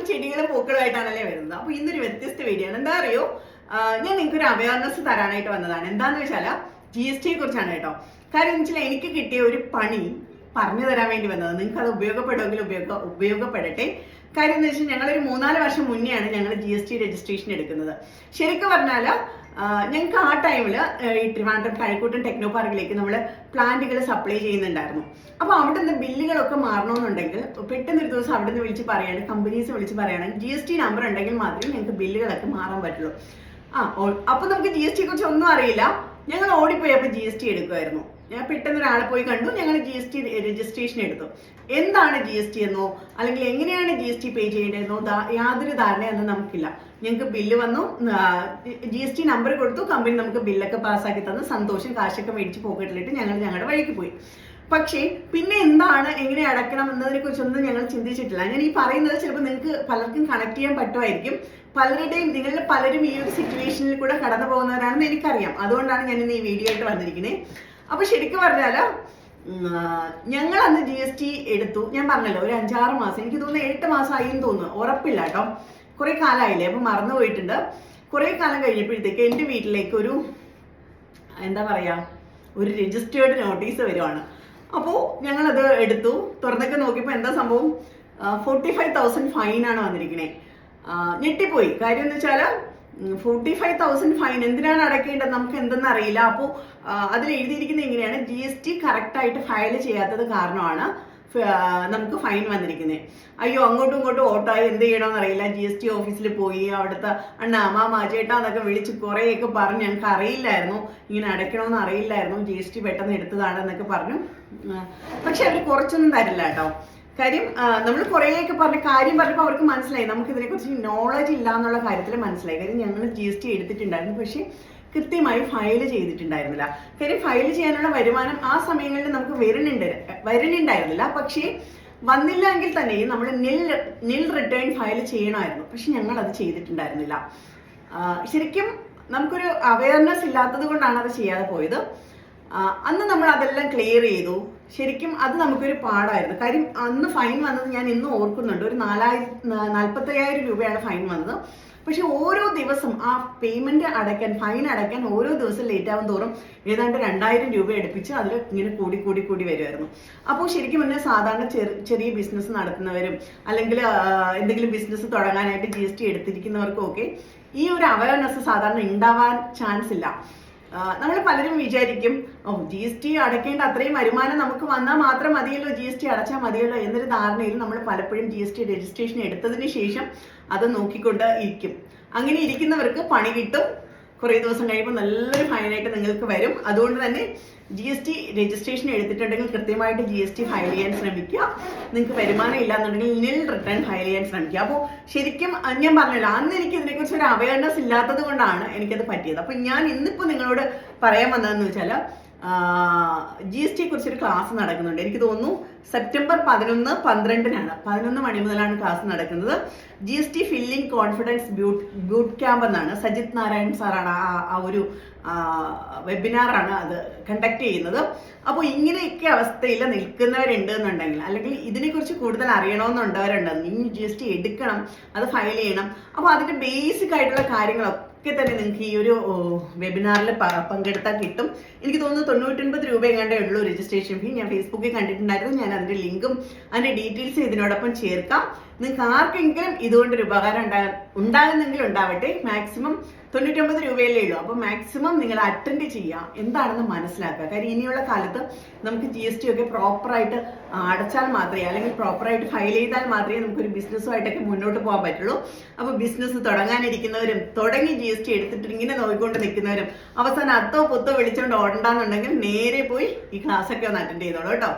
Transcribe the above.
എന്നും ചെടികളും പൂക്കളുമായിട്ടാണല്ലേ വരുന്നത്. അപ്പൊ ഇന്നൊരു വ്യത്യസ്ത വീഡിയോ ആണ്. എന്താ അറിയോ? ഞാൻ നിങ്ങൾക്ക് ഒരു അവയർനെസ് തരാനായിട്ട് വന്നതാണ്. എന്താന്ന് വെച്ചാൽ ജി എസ് ടിയെ കുറിച്ചാണ് കേട്ടോ. കാര്യം എന്ന് വെച്ചാൽ എനിക്ക് കിട്ടിയ ഒരു പണി പറഞ്ഞു തരാൻ വേണ്ടി വന്നത് നിങ്ങൾക്ക് അത് ഉപയോഗപ്പെടുമെങ്കിൽ ഉപയോഗ ഉപയോഗപ്പെടട്ടെ. കാര്യം എന്ന് വെച്ചാൽ ഞങ്ങളൊരു മൂന്നാൽ വർഷം മുന്നെയാണ് ഞങ്ങൾ ജി എസ് ടി രജിസ്ട്രേഷൻ എടുക്കുന്നത്. ശരിക്കും പറഞ്ഞാൽ ഞങ്ങൾക്ക് ആ ടൈമിൽ ഈ ട്രിവാൻഡ്രം കഴക്കൂട്ടം ടെക്നോ പാർക്കിലേക്ക് നമ്മൾ പ്ലാന്റുകൾ സപ്ലൈ ചെയ്യുന്നുണ്ടായിരുന്നു. അപ്പോൾ അവിടെ നിന്ന് ബില്ലുകളൊക്കെ മാറണമെന്നുണ്ടെങ്കിൽ പെട്ടെന്ന് ഒരു ദിവസം അവിടെ നിന്ന് വിളിച്ച് പറയാണ് കമ്പനീസ് വിളിച്ച് പറയുകയാണെങ്കിൽ ജി എസ് ടി നമ്പർ ഉണ്ടെങ്കിൽ മാത്രമേ ഞങ്ങൾക്ക് ബില്ലുകളൊക്കെ മാറാൻ പറ്റുള്ളൂ. ആ അപ്പോൾ അപ്പൊ നമുക്ക് ജി എസ് ടിയെ കുറിച്ച് ഒന്നും അറിയില്ല. ഞങ്ങൾ ഓടിപ്പോയി അപ്പോൾ ജി എസ് ടി എടുക്കുമായിരുന്നു ഞാൻ പെട്ടെന്ന് ഒരാളെ പോയി കണ്ടു. ഞങ്ങൾ ജി എസ് ടി രജിസ്ട്രേഷൻ എടുത്തു. എന്താണ് ജി എസ് ടി എന്നോ അല്ലെങ്കിൽ എങ്ങനെയാണ് ജി എസ് ടി പേ ചെയ്യേണ്ടതെന്നോ യാതൊരു ധാരണയൊന്നും നമുക്കില്ല. ഞങ്ങൾക്ക് ബില്ല് വന്നു. ജി എസ് ടി നമ്പർ കൊടുത്തു. കമ്പനി നമുക്ക് ബില്ലൊക്കെ പാസ്സാക്കി തന്നു. സന്തോഷം കാശൊക്കെ മേടിച്ച് പോക്കറ്റിലിട്ട് ഞങ്ങൾ ഞങ്ങളുടെ വഴിക്ക് പോയി. പക്ഷേ പിന്നെ എന്താണ് എങ്ങനെ അടക്കണം എന്നതിനെ കുറിച്ചൊന്നും ഞങ്ങൾ ചിന്തിച്ചിട്ടില്ല. ഞാൻ ഈ പറയുന്നത് ചിലപ്പോൾ നിങ്ങൾക്ക് പലർക്കും കണക്ട് ചെയ്യാൻ പറ്റുമായിരിക്കും. പലരുടെയും നിങ്ങളിൽ പലരും ഈ ഒരു സിറ്റുവേഷനിൽ കൂടെ കടന്നു പോകുന്നവരാണെന്ന് എനിക്കറിയാം. അതുകൊണ്ടാണ് ഞാൻ ഇന്ന് ഈ വീഡിയോ ആയിട്ട് വന്നിരിക്കുന്നത് അപ്പൊ ശരിക്കും പറഞ്ഞാൽ ഞങ്ങൾ അന്ന് ജി എസ് ടി എടുത്തു. ഞാൻ പറഞ്ഞല്ലോ ഒരു അഞ്ചാറ് മാസം. എനിക്ക് തോന്നുന്നു എട്ട് മാസം ആയി എന്ന് തോന്നുന്നു. ഉറപ്പില്ല കേട്ടോ. കുറെ കാലമായില്ലേ അപ്പൊ മറന്നു പോയിട്ടുണ്ട്. കുറെ കാലം കഴിഞ്ഞപ്പോഴത്തേക്ക് എന്റെ വീട്ടിലേക്ക് ഒരു എന്താ പറയാ ഒരു രജിസ്റ്റേർഡ് നോട്ടീസ് വരുവാണ്. അപ്പോൾ ഞങ്ങളത് എടുത്തു. തുറന്നൊക്കെ നോക്കിയപ്പോൾ എന്താ സംഭവം? ഫോർട്ടി ഫൈവ് തൗസൻഡ് ഫൈനാണ് വന്നിരിക്കണേ. ഞെട്ടിപ്പോയി. കാര്യം എന്ന് വെച്ചാൽ ഫോർട്ടി ഫൈവ് തൗസൻഡ് ഫൈൻ എന്തിനാണ് അടയ്ക്കേണ്ടത് നമുക്ക് എന്തെന്ന് അറിയില്ല. അപ്പോൾ അതിൽ എഴുതിയിരിക്കുന്നത് ഇങ്ങനെയാണ് ജി എസ് ടി കറക്റ്റായിട്ട് ഫയൽ ചെയ്യാത്തത് കാരണമാണ് നമുക്ക് ഫൈൻ വന്നിരിക്കുന്നത്. അയ്യോ അങ്ങോട്ടും ഇങ്ങോട്ടും ഓട്ടായി. എന്ത് ചെയ്യണമെന്ന് അറിയില്ല. ജി എസ് ടി ഓഫീസിൽ പോയി അവിടുത്തെ അണ്ണ മാമ ചേട്ടാ എന്നൊക്കെ വിളിച്ച് കുറേയൊക്കെ പറഞ്ഞ് ഞങ്ങൾക്ക് അറിയില്ലായിരുന്നു. ഇങ്ങനെ അടയ്ക്കണമെന്ന് അറിയില്ലായിരുന്നു. ജി എസ് ടി പെട്ടെന്ന് എടുത്തതാണെന്നൊക്കെ പറഞ്ഞു. ആ, പക്ഷെ അവർ കുറച്ചൊന്നും തരില്ല കേട്ടോ. കാര്യം നമ്മൾ കുറേയൊക്കെ പറഞ്ഞ കാര്യം പറഞ്ഞപ്പോൾ അവർക്ക് മനസ്സിലായി. നമുക്ക് ഇതിനെക്കുറിച്ച് നോളജ് ഇല്ല എന്നുള്ള കാര്യത്തിൽ മനസ്സിലായി. കാര്യം ഞങ്ങൾ ജി എസ് ടി എടുത്തിട്ടുണ്ടായിരുന്നു. പക്ഷേ കൃത്യമായി ഫയൽ ചെയ്തിട്ടുണ്ടായിരുന്നില്ല. കാര്യം ഫയൽ ചെയ്യാനുള്ള വരുമാനം ആ സമയങ്ങളിൽ നമുക്ക് വരുന്നുണ്ട് വരുന്നുണ്ടായിരുന്നില്ല. പക്ഷേ വന്നില്ല എങ്കിൽ തന്നെയും നമ്മൾ നിൽ നിൽ റിട്ടേൺ ഫയൽ ചെയ്യണമായിരുന്നു. പക്ഷെ ഞങ്ങൾ അത് ചെയ്തിട്ടുണ്ടായിരുന്നില്ല ശരിക്കും നമുക്കൊരു അവയർനെസ് ഇല്ലാത്തത് കൊണ്ടാണ് അത് ചെയ്യാതെ പോയത്. അന്ന് നമ്മൾ അതെല്ലാം ക്ലിയർ ചെയ്തു. ശരിക്കും അത് നമുക്കൊരു പാടായിരുന്നു. കാര്യം അന്ന് ഫൈൻ വന്നത് ഞാൻ ഇന്നും ഓർക്കുന്നുണ്ട്. ഒരു നാലായിരം നാൽപ്പത്തയ്യായിരം രൂപയാണ് ഫൈൻ വന്നത്. പക്ഷെ ഓരോ ദിവസം ആ പേയ്മെന്റ് അടയ്ക്കാൻ ഫൈൻ അടയ്ക്കാൻ ഓരോ ദിവസം ലേറ്റ് ആവും തോറും ഏതാണ്ട് രണ്ടായിരം രൂപ എടുപ്പിച്ച് അതിൽ ഇങ്ങനെ കൂടി കൂടി കൂടി വരുമായിരുന്നു അപ്പോൾ ശരിക്കും പറഞ്ഞാൽ സാധാരണ ചെറു ചെറിയ ബിസിനസ് നടത്തുന്നവരും അല്ലെങ്കിൽ എന്തെങ്കിലും ബിസിനസ് തുടങ്ങാനായിട്ട് ജി എസ് ടി എടുത്തിരിക്കുന്നവർക്കും ഒക്കെ ഈ ഒരു അവയർനെസ് സാധാരണ ഉണ്ടാവാൻ ചാൻസ് ഇല്ല. നമ്മൾ പലരും വിചാരിക്കും ഓ ജി എസ് ടി അടയ്ക്കേണ്ട അത്രയും വരുമാനം നമുക്ക് വന്നാൽ മാത്രം മതിയല്ലോ ജി എസ് ടി അടച്ചാൽ മതിയല്ലോ എന്നൊരു ധാരണയിൽ നമ്മൾ പലപ്പോഴും ജി എസ് ടി രജിസ്ട്രേഷൻ എടുത്തതിന് ശേഷം അത് നോക്കിക്കൊണ്ട് ഇരിക്കും അങ്ങനെ ഇരിക്കുന്നവർക്ക് പണി കിട്ടും കുറേ ദിവസം കഴിയുമ്പോൾ നല്ലൊരു ഫൈനായിട്ട് നിങ്ങൾക്ക് വരും. അതുകൊണ്ട് തന്നെ ജി എസ് ടി രജിസ്ട്രേഷൻ എടുത്തിട്ടുണ്ടെങ്കിൽ കൃത്യമായിട്ട് ജി എസ് ടി ഫയൽ ചെയ്യാൻ ശ്രമിക്കുക. നിങ്ങൾക്ക് വരുമാനം ഇല്ലാന്നുണ്ടെങ്കിൽ നിൽ റിട്ടേൺ ഫയൽ ചെയ്യാൻ ശ്രമിക്കുക. അപ്പോൾ ശരിക്കും ഞാൻ പറഞ്ഞല്ലോ അന്ന് എനിക്ക് ഇതിനെക്കുറിച്ച് ഒരു അവയർനെസ് ഇല്ലാത്തത് കൊണ്ടാണ് എനിക്കത് പറ്റിയത്. അപ്പോൾ ഞാൻ ഇന്നിപ്പോൾ നിങ്ങളോട് പറയാൻ വന്നതെന്ന് വെച്ചാൽ ജി എസ് ടിയെ കുറിച്ചൊരു ക്ലാസ് നടക്കുന്നുണ്ട്. എനിക്ക് തോന്നുന്നു സെപ്റ്റംബർ പതിനൊന്ന് പന്ത്രണ്ടിനാണ്. പതിനൊന്ന് മണി മുതലാണ് ക്ലാസ് നടക്കുന്നത്. G S T filling confidence boot boot camp എന്നാണ്. സജിത് നാരായൺ സാറാണ് ആ ആ ഒരു വെബിനാറാണ് അത് കണ്ടക്ട് ചെയ്യുന്നത്. അപ്പോൾ ഇങ്ങനെയൊക്കെ അവസ്ഥയിൽ നിൽക്കുന്നവരുണ്ട് എന്നുണ്ടെങ്കിൽ അല്ലെങ്കിൽ ഇതിനെക്കുറിച്ച് കൂടുതൽ അറിയണമെന്നുണ്ടവരുണ്ടെന്ന് ഇനി ജി എസ് ടി എടുക്കണം അത് ഫയൽ ചെയ്യണം. അപ്പോൾ അതിന്റെ ബേസിക് ആയിട്ടുള്ള കാര്യങ്ങളൊക്കെ തന്നെ നിങ്ങൾക്ക് ഈ ഒരു വെബിനാറിൽ പങ്കെടുത്താൽ കിട്ടും. എനിക്ക് തോന്നുന്നു തൊണ്ണൂറ്റൊൻപത് രൂപ എങ്ങാണ്ടേ ഉള്ളൂ രജിസ്ട്രേഷൻ ഫീ ഞാൻ ഫേസ്ബുക്കിൽ കണ്ടിട്ടുണ്ടായിരുന്നു. ഞാൻ അതിന്റെ ലിങ്കും അതിന്റെ ഡീറ്റെയിൽസ് ഇതിനോടൊപ്പം ചേർക്കാം. നിങ്ങൾക്ക് ആർക്കെങ്കിലും ഇതുകൊണ്ടൊരു ഉപകാരം ഉണ്ടാ ഉണ്ടാകുന്നെങ്കിൽ ഉണ്ടാവട്ടെ. മാക്സിമം തൊണ്ണൂറ്റൊമ്പത് രൂപയല്ലേ ഉള്ളൂ. അപ്പോൾ മാക്സിമം നിങ്ങൾ അറ്റൻഡ് ചെയ്യുക എന്താണെന്ന് മനസ്സിലാക്കുക. കാര്യം ഇനിയുള്ള കാലത്ത് നമുക്ക് ജി എസ് ടി ഒക്കെ പ്രോപ്പറായിട്ട് അടച്ചാൽ മാത്രമേ അല്ലെങ്കിൽ പ്രോപ്പറായിട്ട് ഫയൽ ചെയ്താൽ മാത്രമേ നമുക്കൊരു ബിസിനസ്സുമായിട്ടൊക്കെ മുന്നോട്ട് പോകാൻ പറ്റുള്ളൂ. അപ്പോൾ ബിസിനസ് തുടങ്ങാനിരിക്കുന്നവരും തുടങ്ങി ജി എസ് ടി എടുത്തിട്ട് ഇങ്ങനെ നോക്കിക്കൊണ്ട് നിൽക്കുന്നവരും അവസാനം അത്തോ പുത്തോ വിളിച്ചുകൊണ്ട് ഓടണ്ടെന്നുണ്ടെങ്കിൽ നേരെ പോയി ഈ ക്ലാസ്സൊക്കെ ഒന്ന് അറ്റൻഡ് ചെയ്തോളൂ കേട്ടോ.